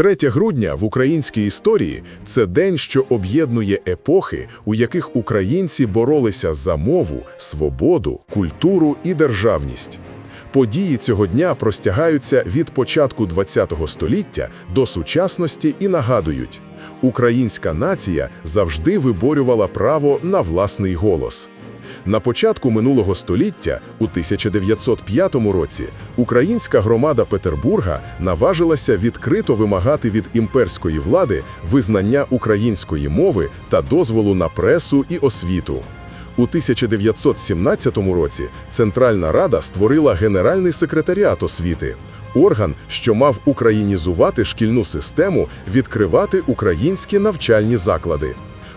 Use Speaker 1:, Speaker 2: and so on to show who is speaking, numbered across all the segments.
Speaker 1: 3 грудня в українській історії це день, що об'єднує епохи, у яких українці боролися за мову, свободу, культуру і державність. Події цього дня простягаються від початку ХХ століття до сучасності і нагадують, українська нація завжди виборювала право на власний голос. На початку минулого століття, у 1905 році, українська громада Петербурга наважилася відкрито вимагати від імперської влади визнання української мови та дозволу на пресу і освіту. У 1917 році Центральна Рада створила Генеральний секретаріат освіти, орган, що мав українізувати шкільну систему, відкривати українські навчальні заклади.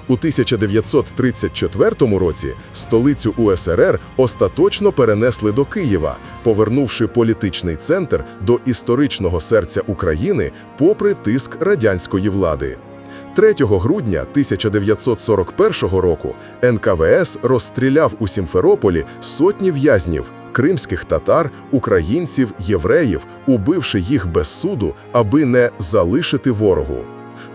Speaker 1: У 1934 році столицю УСРР остаточно перенесли до Києва, повернувши політичний центр до історичного серця України попри тиск радянської влади. 3 грудня 1941 року НКВС розстріляв у Сімферополі сотні в'язнів кримських татар, українців, євреїв, убивши їх без суду, аби не залишити ворогу.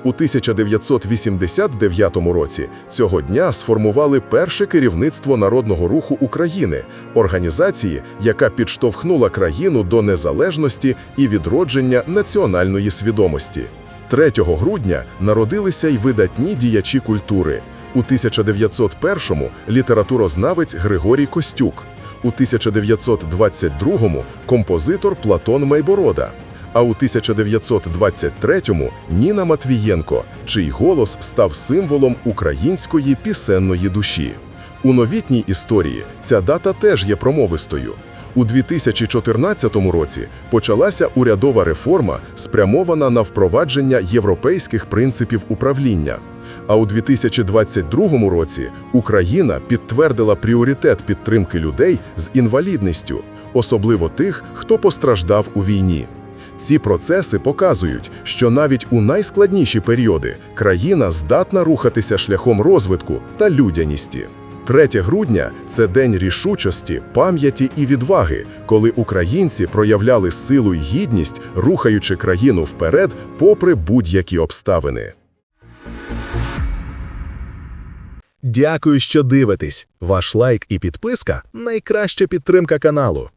Speaker 1: У 1989 році цього дня сформували перше керівництво Народного руху України, організації, яка підштовхнула країну до незалежності і відродження національної свідомості. 3 грудня народилися й видатні діячі культури. У 1901-му літературознавець Григорій Костюк, у 1922-му композитор Платон Майборода, а у 1923-му Ніна Матвієнко, чий голос став символом української пісенної душі. У новітній історії ця дата теж є промовистою. У 2014 році почалася урядова реформа, спрямована на впровадження європейських принципів управління. А у 2022 році Україна підтвердила пріоритет підтримки людей з інвалідністю, особливо тих, хто постраждав у війні. Ці процеси показують, що навіть у найскладніші періоди країна здатна рухатися шляхом розвитку та людяності. 3 грудня це день рішучості, пам'яті і відваги, коли українці проявляли силу й гідність, рухаючи країну вперед, попри будь-які обставини.
Speaker 2: Дякую, що дивитесь. Ваш лайк і підписка найкраща підтримка каналу.